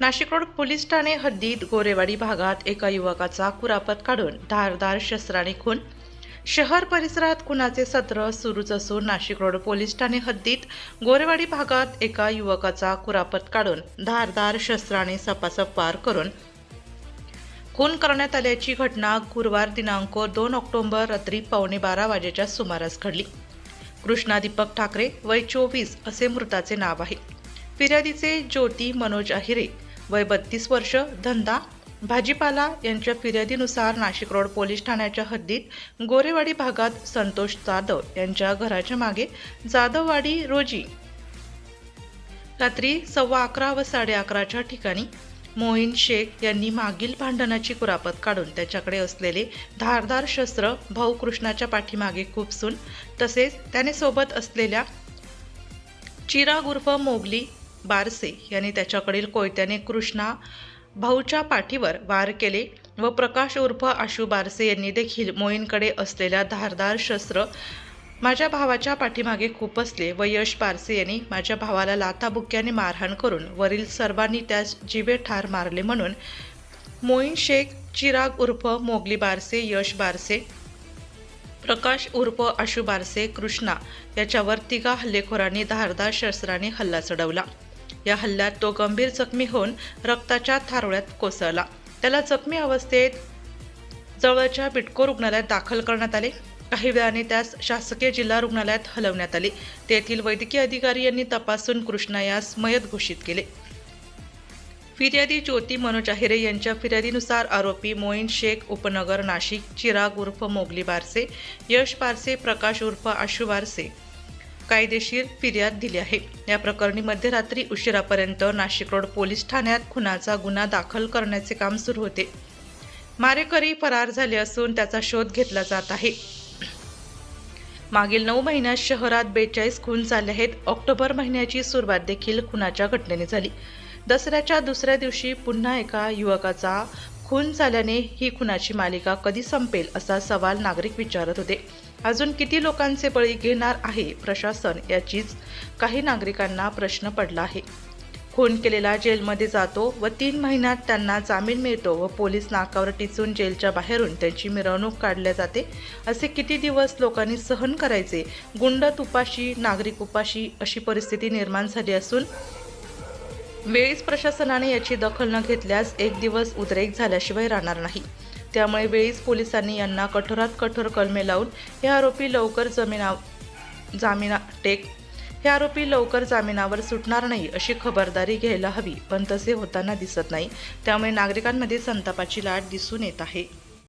Nashik road police Thane हद्दीत गोरेवाडी भागात एका युवकाचा कुरापत काढून धारदार शस्त्राने खून. शहर परिसरात खुनाचे सत्र सुरूच असून नाशिक रोड पोलीस ठाणे हद्दीत गोरेवाडी भागात एका युवकाचा कुरापत काढून धारदार शस्त्राने सपासपार करून खून करण्यात आल्याची घटना गुरुवार दिनांक दोन ऑक्टोबर रात्री पावणे बारा वाजेच्या सुमारास घडली. कृष्णा दीपक ठाकरे वय चोवीस असे मृताचे नाव आहे. फिर्यादीचे ज्योती मनोज अहिरे वय बत्तीस वर्ष धंदा भाजीपाला यांच्या फिर्यादीनुसार नाशिक रोड पोलीस ठाण्याच्या हद्दीत गोरेवाडी भागात संतोष जाधव यांच्या घराच्या मागे जाधववाडी रोजी रात्री सव्वा अकरा व साडे अकराच्या ठिकाणी मोहीन शेख यांनी मागील भांडणाची कुरापत काढून त्याच्याकडे असलेले धारदार शस्त्र भाऊ कृष्णाच्या पाठीमागे खुपसून तसेच त्याने सोबत असलेल्या चिराग उर्फ मोगली बारसे यांनी त्याच्याकडील कोयत्याने कृष्णा भाऊच्या पाठीवर वार केले व प्रकाश उर्फ आशू बारसे यांनी देखील मोईनकडे असलेल्या धारदार शस्त्र माझ्या भावाच्या पाठीमागे खुपसले व यश पारसे यांनी माझ्या भावाला लाथाबुक्याने मारहाण करून वरील सर्वांनी त्यास जीवे ठार मारले म्हणून मोईन शेख चिराग उर्फ मोगली बारसे यश बारसे प्रकाश उर्फ आशू बारसे कृष्णा याच्यावर तिघा हल्लेखोरांनी धारदार शस्त्राने हल्ला चढवला. या हल्ल्यात तो गंभीर जखमी होऊन रक्ताच्या थारोळ्यात कोसळला. त्याला जखमी अवस्थेत जवळच्या बिटको रुग्णालयात दाखल करण्यात आले. काही वेळाने त्यास शासकीय जिल्हा रुग्णालयात हलवण्यात आले. तेथील वैद्यकीय अधिकारी यांनी तपासून कृष्णा यास मयत घोषित केले. फिर्यादी ज्योती मनोज अहिरे यांच्या फिर्यादीनुसार आरोपी मोईन शेख उपनगर नाशिक चिराग उर्फ मोगली बारसे यश बारसे प्रकाश उर्फ आशू बारसे कायदेशीर फिर्याद दिली आहे. या प्रकरणी मध्यरात्री उशिरापर्यंत नाशिक रोड पोलीस ठाण्यात खुनाचा गुन्हा दाखल करण्याचे काम सुरू होते. मारेकरी फरार झाले असून त्याचा शोध घेतला जात आहे. मागील नऊ महिन्यात शहरात बेचाळीस खून झाले आहेत. ऑक्टोबर महिन्याची सुरुवात देखील खुनाच्या घटनेने झाली. दसऱ्याच्या दुसऱ्या दिवशी पुन्हा एका युवकाचा खून झाल्याने ही खुनाची मालिका कधी संपेल असा सवाल नागरिक विचारत होते. अजून किती लोकांचे बळी घेणार आहे प्रशासन याचीच काही नागरिकांना प्रश्न पडला आहे. खून केलेला जेलमध्ये जातो व तीन महिन्यात त्यांना जामीन मिळतो व पोलीस नाकावर टिचून जेलच्या बाहेरून त्यांची मिरवणूक काढल्या जाते. असे किती दिवस लोकांनी सहन करायचे? गुंड तुपाशी नागरिक उपाशी अशी परिस्थिती निर्माण झाली असून वेळीच प्रशासनाने याची दखल न घेतल्यास एक दिवस उद्रेक झाल्याशिवाय राहणार नाही. त्यामुळे वेळीच पोलिसांनी यांना कठोरात कठोर कलमे लावून हे आरोपी लवकर जमिना जामिना टेक हे आरोपी लवकर जामिनावर सुटणार नाही अशी खबरदारी घ्यायला हवी. पण तसे होताना दिसत नाही. त्यामुळे नागरिकांमध्ये संतापाची लाट दिसून येत आहे.